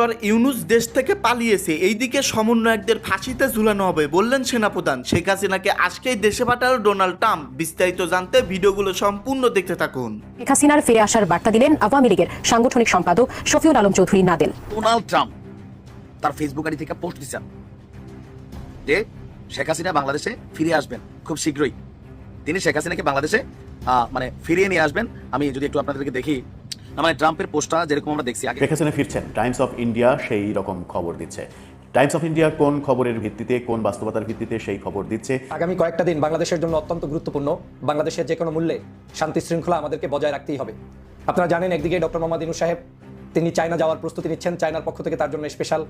Doctor Yunus দেশ থেকে পালিয়েছে। এইদিকে সমন্বয়কদের ফাঁসিতে ঝুলানো হবে বললেন সেনাপ্রধান। শেখ হাসিনাকে আজকেই দেশে পাঠালো ডোনাল্ড ট্রাম্প। বিস্তারিত জানতে ভিডিওগুলো সম্পূর্ণ দেখতে থাকুন। শেখ হাসিনার ফিরে আসার বার্তা দিলেন আওয়ামী লীগের সাংগঠনিক সম্পাদক শফিউল আলম চৌধুরী নাদেল। ডোনাল্ড ট্রাম্প তার ফেসবুক আইডি থেকে পোস্ট দিচ্ছেন যে শেখ হাসিনা বাংলাদেশে ফিরে আসবেন খুব শীঘ্রই। তিনি শেখ হাসিনাকে বাংলাদেশে আহ, মানে ফিরিয়ে নিয়ে আসবেন। আমি যদি একটু আপনাদেরকে দেখি। মানে ট্রাম্পের পোস্টটা যেরকম আমরা দেখছি আগে। দেখেছেন ফিরছেন। টাইমস অফ ইন্ডিয়া সেই রকম খবর দিচ্ছে। টাইমস অফ ইন্ডিয়া কোন খবরের ভিত্তিতে কোন বাস্তবতার ভিত্তিতে সেই খবর দিচ্ছে? আগামী কয়েকটা দিন বাংলাদেশের জন্য অত্যন্ত গুরুত্বপূর্ণ। বাংলাদেশের যে কোনো মূল্যে শান্তি শৃঙ্খলা আমাদেরকে বজায় রাখতেই হবে। আপনারা জানেন একদিকে ডক্টর মোহাম্মদ ইনু সাহেব তিনি চায়না যাওয়ার প্রস্তুতি নিচ্ছেন। চায়নার পক্ষ থেকে তার জন্য স্পেশাল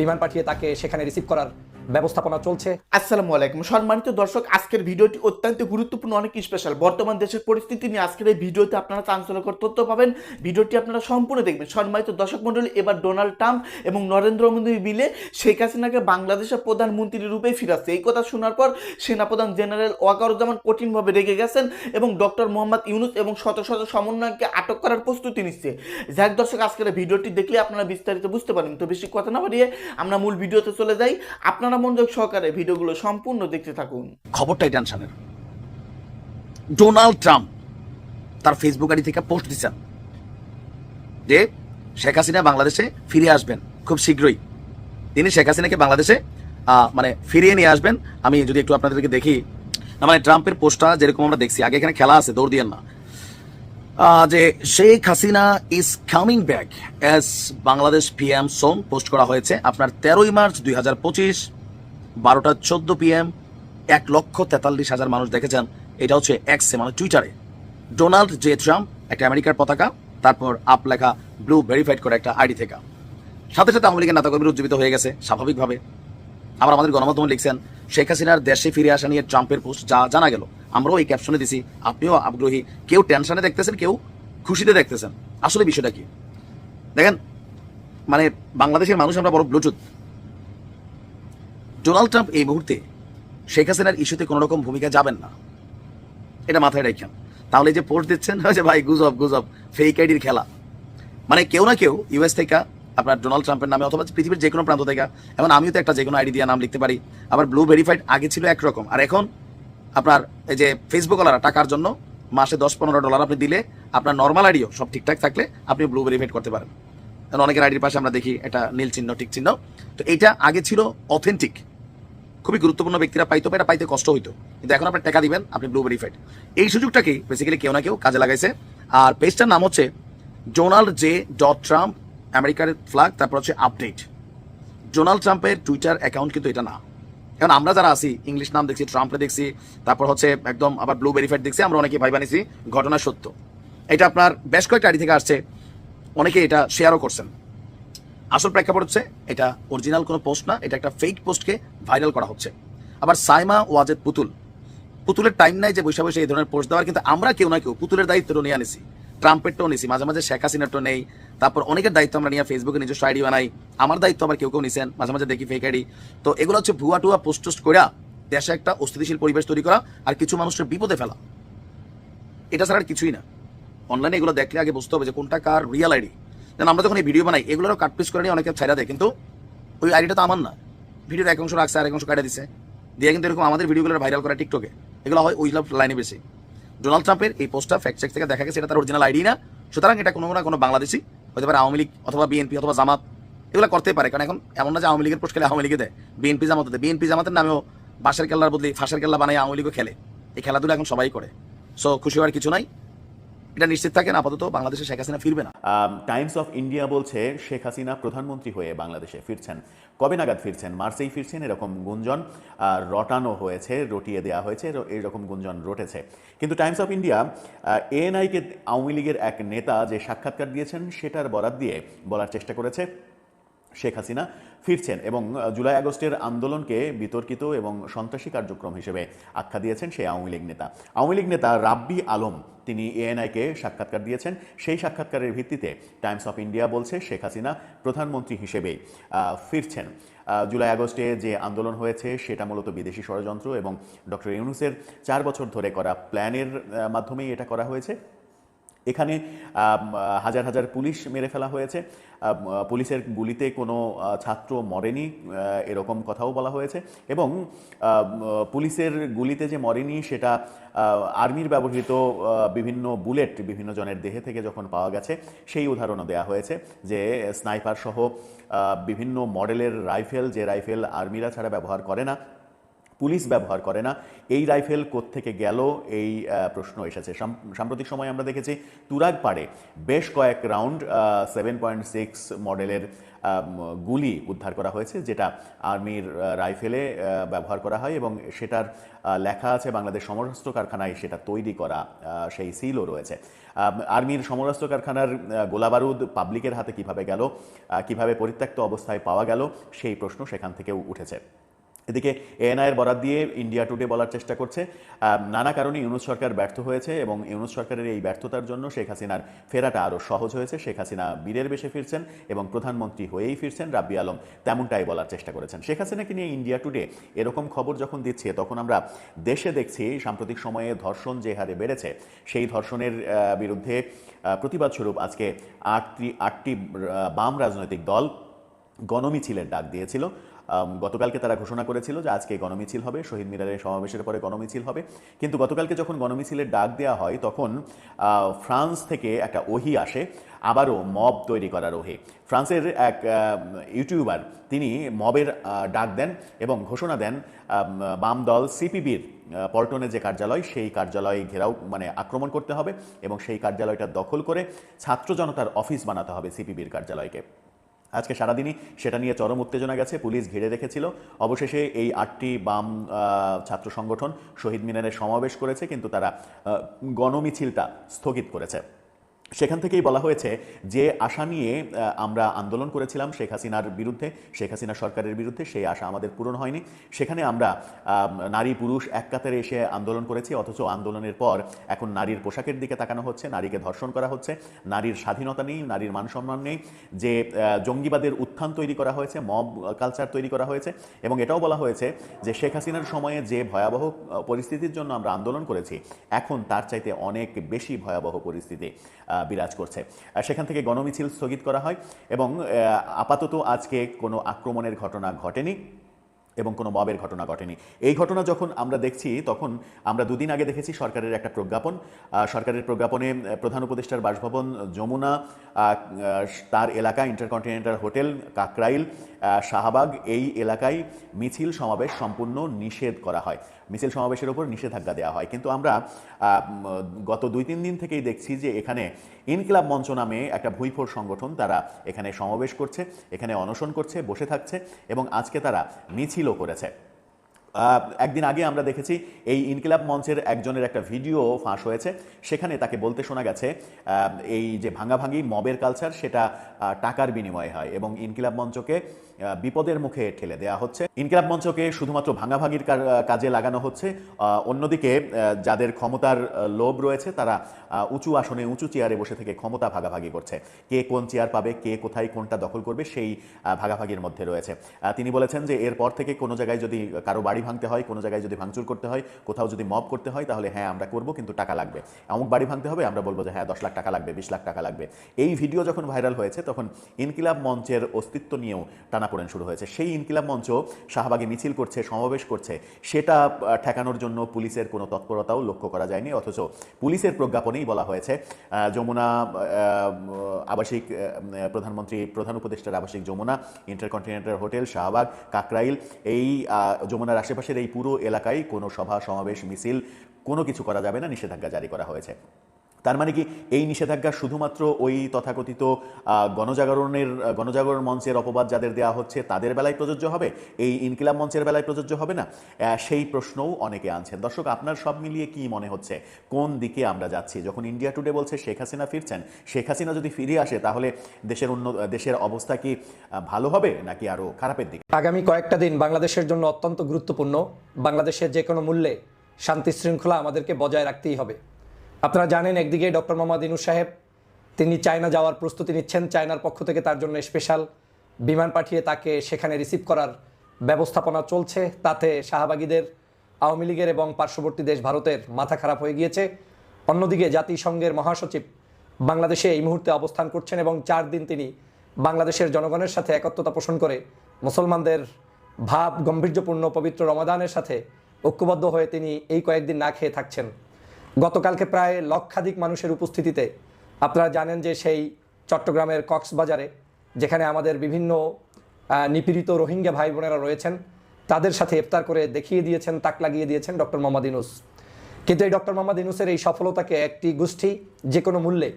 বিমান পাঠিয়ে তাকে সেখানে রিসিভ করার ব্যবস্থাপনা চলছে। আসসালামু আলাইকুম। সম্মানিত দর্শক, আজকের ভিডিওটি অত্যন্ত গুরুত্বপূর্ণ অনেক স্পেশাল বর্তমান দেশের পরিস্থিতি নিয়ে আজকের এই ভিডিওতে আপনারা চাঞ্চল্যকর তথ্য পাবেন। ভিডিওটি আপনারা সম্পূর্ণ দেখবেন। সম্মানিত দর্শক মণ্ডলী, এবার ডোনাল্ড ট্রাম্প এবং নরেন্দ্র মোদী মিলে শেখ হাসিনাকে বাংলাদেশের প্রধানমন্ত্রী রূপে ফিরাচ্ছে। এই কথা শোনার পর সেনাপ্রধান জেনারেল ওয়াকারুজ্জামান কঠিনভাবে রেগে গেছেন এবং ডক্টর মোহাম্মদ ইউনুস এবং শত শত সমন্বয়কে আটক করার প্রস্তুতি নিচ্ছে। যাক দর্শক, আজকের ভিডিওটি দেখলে আপনারা বিস্তারিত বুঝতে পারেন তো বেশি কথা না বাড়িয়ে আমরা মূল ভিডিওতে চলে যাই। আপনারা মনোযোগ সহকারে ভিডিওগুলো সম্পূর্ণ দেখতে থাকুন। খবরটাই টেনশনের ডোনাল্ড ট্রাম্প তার ফেসবুক আইডি থেকে পোস্ট দিচ্ছেন যে শেখ হাসিনা বাংলাদেশে ফিরে আসবেন খুব শীঘ্রই। তিনি শেখ হাসিনাকে বাংলাদেশে মানে ফিরিয়ে নিয়ে আসবেন। আমি যদি একটু আপনাদেরকে দেখি মানে ট্রাম্পের পোস্টটা যেরকম আমরা দেখছি, আগে এখানে খেলা আছে, দৌড় দিয়েন না। যে Sheikh Hasina is coming back as Bangladesh PM some post করা হয়েছে আপনার তেরোই মার্চ দুই হাজার পঁচিশ, বারোটা চোদ্দ পিএম এক লক্ষ তেতাল্লিশ হাজার মানুষ দেখেছেন। এটা হচ্ছে এক্সে মানে টুইটারে ডোনাল্ড জে ট্রাম্প একটা আমেরিকার পতাকা, তারপর আপ লেখা ব্লু ভেরিফাইড করে একটা আইডি থেকে। সাথে সাথে আওয়ামী লীগের নেতাকর্মীর উজ্জীবিত হয়ে গেছে, স্বাভাবিকভাবে। আবার আমাদের গণমাধ্যমে লিখছেন, শেখ হাসিনার দেশে ফিরে আসা নিয়ে ট্রাম্পের পোস্ট যা জানা গেল। আমরাও এই ক্যাপশনে দিছি, আপনিও আগ্রহী। কেউ টেনশনে দেখতেছেন, কেউ খুশিতে দেখতেছেন। আসলে বিষয়টা কি? দেখেন মানে বাংলাদেশের মানুষ আমরা বড় ব্লুটুথ। ডোনাল্ড ট্রাম্প এই মুহূর্তে শেখ হাসিনার ইস্যুতে কোনো রকম ভূমিকা যাবেন না। এটা মাথায় রাখেন। তাহলে যে পোস্ট দিচ্ছেন, যে ভাই, গুজব গুজব ফেক আইডির খেলা। মানে কেউ না কেউ ইউএস থেকে আপনার ডোনাল্ড ট্রাম্পের নামে অথবা পৃথিবীর যে কোনো প্রান্ত থেকে। এখন আমিও তো একটা যে কোনো আইডি দিয়ে নাম লিখতে পারি। আবার ব্লু ভেরিফাইড আগে ছিল একরকম। আর এখন আপনার এই যে ফেসবুক ওলারা টাকার জন্য মাসে দশ পনেরো ডলার আপনি দিলে আপনার নর্মাল আইডিও সব ঠিকঠাক থাকলে আপনি ব্লু ভেরিফাইড করতে পারেন। কারণ অনেকের আইডির পাশে আমরা দেখি এটা নীল চিহ্ন, ঠিক চিহ্ন। তো এইটা আগে ছিল অথেন্টিক খুবই গুরুত্বপূর্ণ ব্যক্তিরা পাইতো এটা পাইতে কষ্ট হইতো। কিন্তু এখন আপনি টাকা দিবেন, আপনি ব্লু ভেরিফাইড এই সুযোগটাকে বেসিক্যালি কেউ না কেউ কাজে লাগাইছে। আর পেজটার নাম হচ্ছে ডোনাল্ড জে ডট ট্রাম্প আমেরিকার ফ্ল্যাগ তারপর হচ্ছে আপডেট ডোনাল্ড ট্রাম্পের টুইটার অ্যাকাউন্ট কিন্তু এটা না। কারণ আমরা যারা আছি ইংলিশ নাম দেখছি ট্রাম্পে দেখছি, তারপর হচ্ছে একদম আবার ব্লু ভেরিফাইড দেখছি, আমরা অনেকে ভাই বানিয়েছি ঘটনা সত্য। এটা আপনার বেশ কয়েকটা আইডি থেকে আসছে, অনেকে এটা শেয়ারও করছেন। আসল প্রেক্ষাপট হচ্ছে, এটা অরিজিনাল কোনো পোস্ট না, এটা একটা ফেক পোস্টকে ভাইরাল করা হচ্ছে। আবার সাইমা ওয়াজেদ পুতুল। পুতুলের টাইম নাই যে বৈশা বৈশা এই ধরনের পোস্ট দেওয়ার, কিন্তু আমরা কেউ না কেউ পুতুলের দায়িত্ব নিয়ে আনিছি। ট্রাম্পেরটাও নিছি, মাঝে মাঝে শেখ হাসিনারটাও নেই। তারপর অনেকের দায়িত্ব আমরা নিয়ে ফেসবুকে নিজস্ব আইডি বানাই। আমার দায়িত্ব আবার কেউ কেউ নিছেন, মাঝে মাঝে দেখি ফেক আইডি তো এগুলো হচ্ছে ভুয়া টুয়া পোস্ট টোস্ট করে দেশে একটা অস্থিতিশীল পরিবেশ তৈরি করা আর কিছু মানুষের বিপদে ফেলা। এটা ছাড়া আর কিছুই না। অনলাইনে এগুলো দেখলে আগে বুঝতে হবে যে কোনটা কার রিয়েল আইডি যেন আমরা যখন এই ভিডিও বানাই, এগুলোরও কাটপিস করে নিয়ে অনেকে ছাইরা দেয়, কিন্তু ওই আইডিটা তো আমার না। ভিডিওর এক অংশ রাখছে আর এক অংশ কাটা দিছে। দিয়ে কিন্তু এরকম আমাদের ভিডিওগুলো ভাইরাল করা টিকটকে এগুলো হয় ওই লাইনে বেশি। ডোনাল্ড ট্রাম্পের এই পোস্টটা ফ্যাক্ট চেক থেকে দেখা গেছে, এটা তার অরিজিনাল আইডি না। সুতরাং এটা কোনো না কোনো বাংলাদেশি, হতে পারে আওয়ামী লীগ অথবা বিএনপি অথবা জামাত, এগুলো করতে পারে। কারণ এখন এমন না যে আওয়ামী লীগের পোস্ট খেলে আওয়ামী লীগে দেয়। বিএনপি জামাত দেয়। বিএনপি জামাতের নামেও বাঁশের কেল্লার বদলে, ফাঁসের কেল্লা বানায় আওয়ামী লীগও খেলে। এই খেলাধুলা এখন সবাই করে। সো খুশি হওয়ার কিছু নাই। এটা নিশ্চিত থাকেন আপাতত বাংলাদেশে শেখ হাসিনা ফিরবে না। টাইমস অফ ইন্ডিয়া বলছে শেখ হাসিনা প্রধানমন্ত্রী হয়ে বাংলাদেশে ফিরছেন। কবে নাগাদ ফিরছেন? মার্চেই ফিরছেন, এরকম গুঞ্জন রটানো হয়েছে, রটিয়ে দেওয়া হয়েছে এরকম গুঞ্জন রটেছে। কিন্তু টাইমস অফ ইন্ডিয়া এএনআইকে আওয়ামী লীগের এক নেতা যে সাক্ষাৎকার দিয়েছেন, সেটার বরাত দিয়ে বলার চেষ্টা করেছে, শেখ হাসিনা ফিরছেন এবং জুলাই আগস্টের আন্দোলনকে বিতর্কিত এবং সন্ত্রাসী কার্যক্রম হিসেবে আখ্যা দিয়েছেন সেই আওয়ামী লীগ নেতা। আওয়ামী লীগ নেতা রাব্বি আলম তিনি এএনআইকে সাক্ষাৎকার দিয়েছেন। সেই সাক্ষাৎকারের ভিত্তিতে টাইমস অফ ইন্ডিয়া বলছে, শেখ হাসিনা প্রধানমন্ত্রী হিসেবেই ফিরছেন। জুলাই আগস্টে যে আন্দোলন হয়েছে, সেটা মূলত বিদেশি ষড়যন্ত্র এবং ডক্টর ইউনুসের চার বছর ধরে করা প্ল্যানের মাধ্যমেই এটা করা হয়েছে। এখানে হাজার হাজার পুলিশ মেরে ফেলা হয়েছে। পুলিশের গুলিতে কোনো ছাত্র মরেনি এরকম কথাও বলা হয়েছে। এবং পুলিশের গুলিতে যে মরেনি, সেটা আর্মির ব্যবহৃত বিভিন্ন বুলেট বিভিন্ন জনের দেহে থেকে যখন পাওয়া গেছে, সেই উদাহরণও দেওয়া হয়েছে যে, স্নাইপার সহ বিভিন্ন মডেলের রাইফেল, যে রাইফেল আর্মিরা ছাড়া ব্যবহার করে না পুলিশ ব্যবহার করে না। এই রাইফেল থেকে গেল? এই প্রশ্ন এসেছে। সাম- সাম্প্রতিক সময় আমরা দেখেছি তুরাগ পাড়ে বেশ কয়েক রাউন্ড সেভেন পয়েন্ট সিক্স মডেলের গুলি উদ্ধার করা হয়েছে, যেটা আর্মির রাইফেলে ব্যবহার করা হয় এবং সেটার লেখা আছে বাংলাদেশ সমরাস্ত্র কারখানায় সেটা তৈরি করা সেই সিলও রয়েছে। আর্মির সমরাস্ত্র কারখানার গোলাবারুদ পাবলিকের হাতে কীভাবে গেল কীভাবে পরিত্যক্ত অবস্থায় পাওয়া গেল, সেই প্রশ্ন সেখান থেকেও উঠেছে। এদিকে এএনআইয়ের বরাদ দিয়ে ইন্ডিয়া টুডে বলার চেষ্টা করছে। নানা কারণে ইউনুস সরকার ব্যর্থ হয়েছে এবং ইউনুস সরকারের এই ব্যর্থতার জন্য শেখ হাসিনার ফেরাটা আরও সহজ হয়েছে। শেখ হাসিনা বীরের বেশে ফিরছেন এবং প্রধানমন্ত্রী হয়েই ফিরছেন রাব্বি আলম। তেমনটাই বলার চেষ্টা করেছেন। শেখ হাসিনাকে নিয়ে ইন্ডিয়া টুডে এরকম খবর যখন দিচ্ছে, তখন আমরা দেশে দেখছি সাম্প্রতিক সময়ে ধর্ষণ যে হারে বেড়েছে, সেই ধর্ষণের বিরুদ্ধে প্রতিবাদ স্বরূপ আজকে আটটি আটটি বাম রাজনৈতিক দল গণমিছিলের ডাক দিয়েছিল। গতকালকে তারা ঘোষণা করেছিল যে আজকে গণমিছিল হবে, শহীদ মিনারের সমাবেশের পরে গণমিছিল হবে। কিন্তু গতকালকে যখন গণমিছিলের ডাক দেওয়া হয়, তখন ফ্রান্স থেকে একটা ওহি আসে, আবারও মব তৈরি করার ওহে। ফ্রান্সের এক ইউটিউবার, তিনি মবের ডাক দেন এবং ঘোষণা দেন বাম দল সিপিবির পল্টনে যে কার্যালয়, সেই কার্যালয়ে ঘেরাও মানে আক্রমণ করতে হবে এবং সেই কার্যালয়টা দখল করে ছাত্র জনতার অফিস বানাতে হবে সিপিবির কার্যালয়কে। আজকে সারাদিনই সেটা নিয়ে চরম উত্তেজনা গেছে, পুলিশ ঘিরে রেখেছিল। অবশেষে এই আটটি বাম ছাত্র সংগঠন শহীদ মিনারে সমাবেশ করেছে, কিন্তু তারা গণমিছিলটা স্থগিত করেছে। সেখান থেকেই বলা হয়েছে যে আশা নিয়ে আমরা আন্দোলন করেছিলাম শেখ হাসিনার বিরুদ্ধে, শেখ হাসিনা সরকারের বিরুদ্ধে সেই আশা আমাদের পূরণ হয়নি। সেখানে আমরা নারী পুরুষ এক কাতারে এসে আন্দোলন করেছি, অথচ আন্দোলনের পর এখন নারীর পোশাকের দিকে তাকানো হচ্ছে, নারীকে ধর্ষণ করা হচ্ছে, নারীর স্বাধীনতা নেই, নারীর মান সম্মান নেই, যে জঙ্গিবাদের উত্থান তৈরি করা হয়েছে, মব কালচার তৈরি করা হয়েছে, এবং এটাও বলা হয়েছে যে শেখ হাসিনার সময়ে যে ভয়াবহ পরিস্থিতির জন্য আমরা আন্দোলন করেছি, এখন তার চাইতে অনেক বেশি ভয়াবহ পরিস্থিতি। বিরাজ করছে। সেখান থেকে গণমিছিল স্থগিত করা হয় এবং আপাতত আজকে কোনো আক্রমণের ঘটনা ঘটেনি এবং কোনো মবের ঘটনা ঘটেনি। এই ঘটনা যখন আমরা দেখছি, তখন আমরা দুদিন আগে দেখেছি সরকারের একটা প্রজ্ঞাপন। সরকারের প্রজ্ঞাপনে প্রধান উপদেষ্টার বাসভবন, যমুনা তার এলাকা, ইন্টারকন্টিনেন্টাল হোটেল, কাকরাইল শাহবাগ, এই এলাকায় মিছিল, সমাবেশ সম্পূর্ণ নিষেধ করা হয়। মিছিল সমাবেশের উপর নিষেধাজ্ঞা দেওয়া হয়। কিন্তু আমরা গত দুই তিন দিন থেকেই দেখছি যে এখানে ইনকিলাব মঞ্চ নামে একটা ভুইফোর সংগঠন তারা এখানে সমাবেশ করছে, এখানে অনশন করছে, বসে থাকছে এবং আজকে তারা মিছিলও করেছে। একদিন আগে আমরা দেখেছি এই ইনকিলাব মঞ্চের একজনের একটা ভিডিও ফাঁস হয়েছে। সেখানে তাকে বলতে শোনা গেছে এই যে ভাঙাভাঙি মবের কালচার সেটা টাকার বিনিময়ে হয় এবং ইনকিলাব মঞ্চকে বিপদের মুখে ঠেলে দেওয়া হচ্ছে। ইনকিলাব মঞ্চকে শুধুমাত্র ভাঙাভাঙির কাজে লাগানো হচ্ছে। অন্যদিকে যাদের ক্ষমতার লোভ রয়েছে, তারা উঁচু আসনে, উঁচু চেয়ারে বসে থেকে ক্ষমতা ভাগাভাগি করছে। কে কোন চেয়ার পাবে, কে কোথায় কোনটা দখল করবে, সেই ভাগাভাগির মধ্যে রয়েছে। তিনি বলেছেন যে, এরপর থেকে কোনো জায়গায় যদি কারও বাড়ি ভাঙতে হয়, কোনো জায়গায় যদি ভাঙচুর করতে হয়, কোথাও যদি মব করতে হয়, তাহলে হ্যাঁ আমরা করব, কিন্তু টাকা লাগবে। অমুক বাড়ি ভাঙতে হবে, আমরা বলব যে হ্যাঁ দশ লাখ টাকা লাগবে, বিশ লাখ টাকা লাগবে। এই ভিডিও যখন ভাইরাল হয়েছে, তখন ইনকিলাব মঞ্চের অস্তিত্ব নিয়েও টানাপোড়েন শুরু হয়েছে। সেই ইনকিলাব মঞ্চ শাহবাগে মিছিল করছে, সমাবেশ করছে। সেটা ঠেকানোর জন্য পুলিশের কোনো তৎপরতাও লক্ষ্য করা যায়নি, অথচ পুলিশের প্রজ্ঞাপনেই বলা হয়েছে যমুনা আবাসিক প্রধানমন্ত্রী, প্রধান উপদেষ্টার আবাসিক যমুনা, ইন্টারকন্টিনেন্টাল হোটেল, শাহবাগ, কাকরাইল, এই যমুনার আশেপাশের এই পুরো এলাকায় কোনো সভা, সমাবেশ, মিছিল কোনো কিছু করা যাবে না, নিষেধাজ্ঞা জারি করা হয়েছে। তার মানে কি এই নিষেধাজ্ঞা শুধুমাত্র ওই তথাকথিত গণজাগরণের গণজাগরণ মঞ্চের অপবাদ যাদের দেওয়া হচ্ছে তাদের বেলায় প্রযোজ্য হবে? এই ইনকিলাব মঞ্চের বেলায় প্রযোজ্য হবে না? সেই প্রশ্নও অনেকে আনছেন। দর্শক, আপনার সব মিলিয়ে কি মনে হচ্ছে? কোন দিকে আমরা যাচ্ছি? যখন ইন্ডিয়া টুডে বলছে শেখ হাসিনা ফিরছেন, শেখ হাসিনা যদি ফিরে আসে তাহলে দেশের অন্য দেশের অবস্থা কি ভালো হবে নাকি আরও খারাপের দিকে? আগামী কয়েকটা দিন বাংলাদেশের জন্য অত্যন্ত গুরুত্বপূর্ণ। বাংলাদেশের যে কোনো মূল্যে শান্তি শৃঙ্খলা আমাদেরকে বজায় রাখতেই হবে। আপনারা জানেন একদিকে ডক্টর মোহাম্মদ ইনুস সাহেব, তিনি চায়না যাওয়ার প্রস্তুতি নিচ্ছেন, চায়নার পক্ষ থেকে তার জন্য স্পেশাল বিমান পাঠিয়ে তাকে সেখানে রিসিভ করার ব্যবস্থাপনা চলছে। তাতে শাহবাগীদের, আওয়ামী লীগের এবং পার্শ্ববর্তী দেশ ভারতের মাথা খারাপ হয়ে গিয়েছে। অন্যদিকে জাতিসংঘের মহাসচিব বাংলাদেশে এই মুহূর্তে অবস্থান করছেন এবং চার দিন তিনি বাংলাদেশের জনগণের সাথে একত্রতা পোষণ করে মুসলমানদের ভাব, গম্ভীর্যপূর্ণ পবিত্র রমাদানের সাথে ঐক্যবদ্ধ হয়ে তিনি এই কয়েকদিন না খেয়ে থাকছেন। গতকালকে প্রায় লক্ষাধিক মানুষের উপস্থিতিতে আপনারা জানেন যে সেই চট্টগ্রামের কক্সবাজারে, যেখানে আমাদের বিভিন্ন নিপীড়িত রোহিঙ্গা ভাই বোনেরা রয়েছেন, তাদের সাথে ইফতার করে দেখিয়ে দিয়েছেন, তাক লাগিয়ে দিয়েছেন ডক্টর মোহাম্মদ ইনুস কিন্তু এই ডক্টর মোহাম্মদ ইনুসের এই সফলতাকে একটি গোষ্ঠী যে কোনো মূল্যে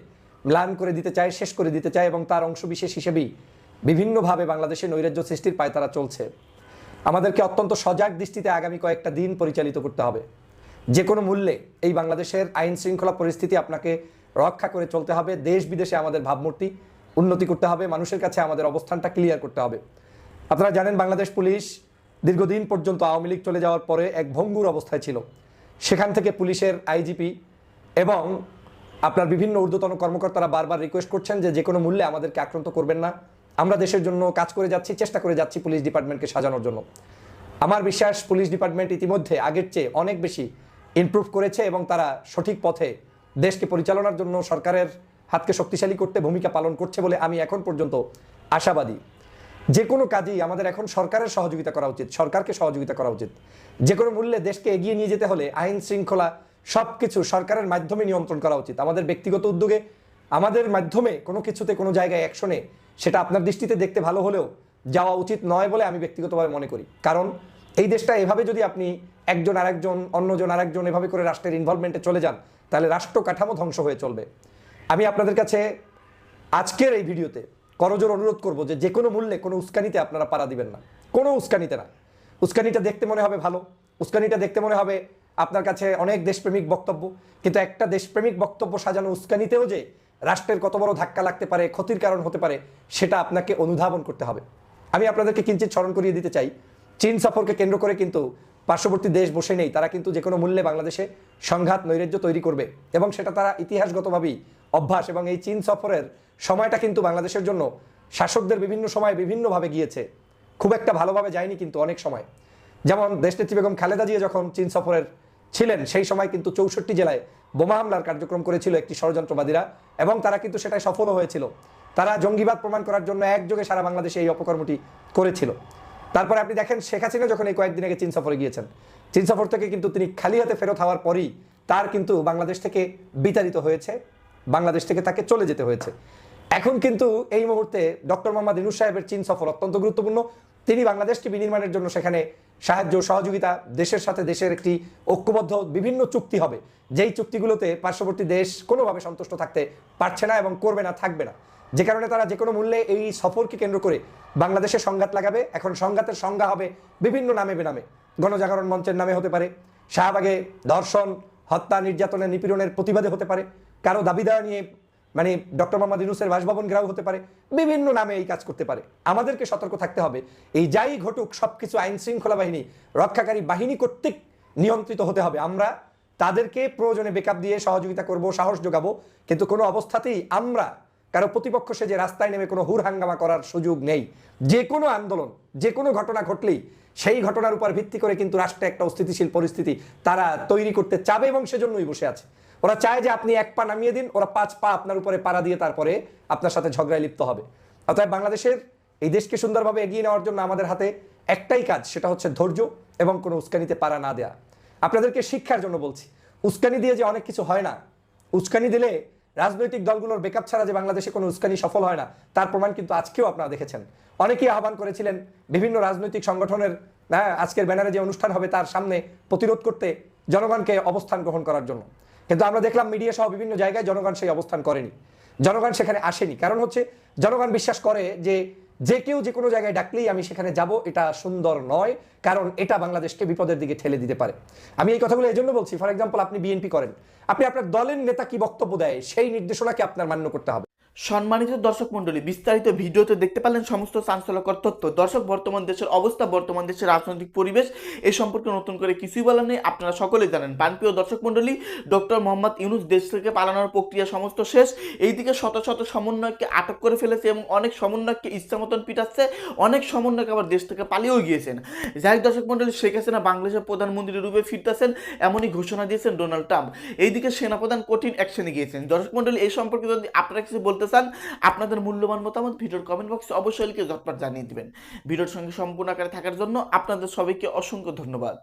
ম্লান করে দিতে চায়, শেষ করে দিতে চায় এবং তার অংশবিশেষ হিসেবেই বিভিন্নভাবে বাংলাদেশে নৈরাজ্য সৃষ্টির পায়তারা চলছে। আমাদেরকে অত্যন্ত সজাগ দৃষ্টিতে আগামী কয়েকটা দিন পরিচালিত করতে হবে। যে কোনো মূল্যে এই বাংলাদেশের আইন শৃঙ্খলা পরিস্থিতি আপনাকে রক্ষা করে চলতে হবে। দেশ বিদেশে আমাদের ভাবমূর্তি উন্নতি করতে হবে। মানুষের কাছে আমাদের অবস্থানটা ক্লিয়ার করতে হবে। আপনারা জানেন, বাংলাদেশ পুলিশ দীর্ঘদিন পর্যন্ত আওয়ামী লীগ চলে যাওয়ার পরে এক ভঙ্গুর অবস্থায় ছিল। সেখান থেকে পুলিশের আইজিপি এবং আপনার বিভিন্ন ঊর্ধ্বতন কর্মকর্তারা বারবার রিকোয়েস্ট করছেন যে যে কোনো মূল্যে আমাদেরকে আক্রান্ত করবেন না। আমরা দেশের জন্য কাজ করে যাচ্ছি, চেষ্টা করে যাচ্ছি পুলিশ ডিপার্টমেন্টকে সাজানোর জন্য। আমার বিশ্বাস, পুলিশ ডিপার্টমেন্ট ইতিমধ্যে আগের চেয়ে অনেক বেশি ইমপ্রুভ করেছে এবং তারা সঠিক পথে দেশকে পরিচালনার জন্য সরকারের হাতকে শক্তিশালী করতে ভূমিকা পালন করছে বলে আমি এখন পর্যন্ত আশাবাদী। যে কোনো কাজেই আমাদের এখন সরকারের সহযোগিতা করা উচিত, সরকারকে সহযোগিতা করা উচিত। যে কোনো মূল্যে দেশকে এগিয়ে নিয়ে যেতে হলে আইন শৃঙ্খলা সব কিছু সরকারের মাধ্যমে নিয়ন্ত্রণ করা উচিত। আমাদের ব্যক্তিগত উদ্যোগে, আমাদের মাধ্যমে কোনো কিছুতে কোনো জায়গায় অ্যাকশনে সেটা আপনার দৃষ্টিতে দেখতে ভালো হলেও যাওয়া উচিত নয় বলে আমি ব্যক্তিগতভাবে মনে করি। কারণ এই দেশটা এভাবে যদি আপনি একজন আরেকজন, অন্যজন আরেকজন এভাবে করে রাষ্ট্রের ইনভলভমেন্টে চলে যান, তাহলে রাষ্ট্র কাঠামো ধ্বংস হয়ে চলবে। আমি আপনাদের কাছে আজকের এই ভিডিওতে করজোর অনুরোধ করব যে যে কোনো মূল্যে কোনো উস্কানিতে আপনারা পাড়া দিবেন না। কোনো উস্কানিতে না। উস্কানিটা দেখতে মনে হবে ভালো। উস্কানিটা দেখতে মনে হবে আপনার কাছে অনেক দেশপ্রেমিক বক্তব্য, কিন্তু একটা দেশপ্রেমিক বক্তব্য সাজানো উস্কানিতেও যে রাষ্ট্রের কত বড় ধাক্কা লাগতে পারে, ক্ষতির কারণ হতে পারে, সেটা আপনাকে অনুধাবন করতে হবে। আমি আপনাদেরকে কিঞ্চিত স্মরণ করিয়ে দিতে চাই চীন সফরকে কেন্দ্র করে কিন্তু পার্শ্ববর্তী দেশ বসে নেই, তারা কিন্তু যে কোনো মূল্যে বাংলাদেশে সংঘাত, নৈরাজ্য তৈরি করবে এবং সেটা তারা ইতিহাসগতভাবেই অভ্যাস এবং এই চীন সফরের সময়টা কিন্তু বাংলাদেশের জন্য শাসকদের বিভিন্ন সময় বিভিন্নভাবে গিয়েছে। খুব একটা ভালোভাবে যায়নি কিন্তু অনেক সময়। যেমন দেশনেত্রী বেগম খালেদা জিয়া যখন চীন সফরের ছিলেন, সেই সময় কিন্তু চৌষট্টি জেলায় বোমা হামলার কার্যক্রম করেছিল একটি ষড়যন্ত্রবাদীরা এবং তারা কিন্তু সেটাই সফলও হয়েছিল। তারা জঙ্গিবাদ প্রমাণ করার জন্য একযোগে সারা বাংলাদেশে এই অপকর্মটি করেছিল। তারপরে আপনি দেখেন শেখ হাসিনা যখন এই কয়েকদিন আগে চীন সফরে গিয়েছেন, চীন সফর থেকে কিন্তু তিনি খালি হাতে ফেরত হওয়ার পরই তার কিন্তু বাংলাদেশ থেকে বিতাড়িত হয়েছে, বাংলাদেশ থেকে তাকে চলে যেতে হয়েছে। এখন কিন্তু এই মুহূর্তে ডক্টর মোহাম্মদ ইনুস সাহেবের চীন সফর অত্যন্ত গুরুত্বপূর্ণ। তিনি বাংলাদেশকে বিনির্মাণের জন্য সেখানে সাহায্য সহযোগিতা, দেশের সাথে দেশের একটি ঐক্যবদ্ধ বিভিন্ন চুক্তি হবে। যেই চুক্তিগুলোতে পার্শ্ববর্তী দেশ কোনোভাবে সন্তুষ্ট থাকতে পারছে না এবং করবে না, থাকবে না। যে কারণে তারা যে কোনো মূল্যে এই সফরকে কেন্দ্র করে বাংলাদেশে সংঘাত লাগাবে। এখন সংঘাতের সংজ্ঞা হবে বিভিন্ন নামে বেনামে। গণজাগরণ মঞ্চের নামে হতে পারে। শাহবাগে ধর্ষণ, হত্যা, নির্যাতনের নিপীড়নের প্রতিবাদে হতে পারে। কারও দাবি দেওয়া নিয়ে মানে ডক্টর মোহাম্মদ ইউনুসের বাসভবন ঘেরাও হতে পারে। বিভিন্ন নামে এই কাজ করতে পারে। আমাদেরকে সতর্ক থাকতে হবে। এই যাই ঘটুক সব কিছু আইন শৃঙ্খলা বাহিনী, রক্ষাকারী বাহিনী কর্তৃক নিয়ন্ত্রিত হতে হবে। আমরা তাদেরকে প্রয়োজনে বেকআপ দিয়ে সহযোগিতা করব, সাহস যোগাবো। কিন্তু কোনো অবস্থাতেই আমরা কারও প্রতিপক্ষ সে যে রাস্তায় নেমে কোনো হুর হাঙ্গামা করার সুযোগ নেই। যে কোনো আন্দোলন, যে কোনো ঘটনা ঘটলেই সেই ঘটনার উপর ভিত্তি করে কিন্তু রাষ্ট্রে একটা অস্থিতিশীল পরিস্থিতি তারা তৈরি করতে চাবে এবং সেজন্যই বসে আছে। ওরা চায় যে আপনি এক পা নামিয়ে দিন, ওরা পাঁচ পা আপনার উপরে পাড়া দিয়ে তারপরে আপনার সাথে ঝগড়ায় লিপ্ত হবে। অতএব বাংলাদেশের এই দেশকে সুন্দরভাবে এগিয়ে নেওয়ার জন্য আমাদের হাতে একটাই কাজ, সেটা হচ্ছে ধৈর্য এবং কোনো উস্কানিতে পাড়া না দেয়া। আপনাদেরকে শিক্ষার জন্য বলছি, উস্কানি দিয়ে যে অনেক কিছু হয় না, উস্কানি দিলে রাজনৈতিক দলগুলোর বেকআপ ছাড়া যে বাংলাদেশে কোনো উস্কানি সফল হয় না তার প্রমাণ কিন্তু আজকেও আপনারা দেখেছেন। অনেকেই আহ্বান করেছিলেন বিভিন্ন রাজনৈতিক সংগঠনের হ্যাঁ, আজকের ব্যানারে যে অনুষ্ঠান হবে তার সামনে প্রতিরোধ করতে জনগণকে অবস্থান গ্রহণ করার জন্য। কিন্তু আমরা দেখলাম মিডিয়া সহ বিভিন্ন জায়গায় জনগণ সেই অবস্থান করেনি। জনগণ সেখানে আসেনি। কারণ হচ্ছে জনগণ বিশ্বাস করে যে যে কেউ যে কোনো জায়গায় ডাকলেই আমি সেখানে যাব, এটা সুন্দর নয়, কারণ এটা বাংলাদেশকে বিপদের দিকে ঠেলে দিতে পারে। আমি এই কথাগুলো এই জন্য বলছি ফর এক্সাম্পল আপনি বিএনপি করেন। আপনি আপনার দলের নেতা কি বক্তব্য দেয়, সেই নির্দেশনাকে আপনার মান্য করতে হবে। সম্মানিত দর্শক মণ্ডলী, বিস্তারিত ভিডিওতে দেখতে পারলেন সমস্ত চাঞ্চল্যকর তথ্য। দর্শক, বর্তমান দেশের অবস্থা, বর্তমান দেশের রাজনৈতিক পরিবেশ এই সম্পর্কে নতুন করে কিছুই বলার নেই। আপনারা সকলেই জানেন, প্রাণপ্রিয় দর্শক মণ্ডলী, ডক্টর মোহাম্মদ ইউনুস দেশ থেকে পালানোর প্রক্রিয়া সমস্ত শেষ। এইদিকে শত শত সমন্বয়ককে আটক করে ফেলেছে এবং অনেক সমন্বয়ককে ইচ্ছা মতন পিটাচ্ছে। অনেক সমন্বয়ক আবার দেশ থেকে পালিয়েও গিয়েছেন। যাই দর্শক মণ্ডলী, শেখ হাসিনা বাংলাদেশের প্রধানমন্ত্রী রূপে ফিরতেছেন, এমনই ঘোষণা দিয়েছেন ডোনাল্ড ট্রাম্প। এইদিকে সেনাপ্রধান কঠিন অ্যাকশনে গিয়েছেন। দর্শক মণ্ডলী, এই সম্পর্কে যদি আপনারা কিছু বলতে চান আপনাদের মূল্যবান মতামত ভিডিওর কমেন্ট বক্সে অবশ্যই লিখে ঝটপট জানিয়ে দিবেন। ভিডিওর সঙ্গে সম্পূর্ণ আকারে থাকার জন্য আপনাদের সবাইকে অসংখ্য ধন্যবাদ।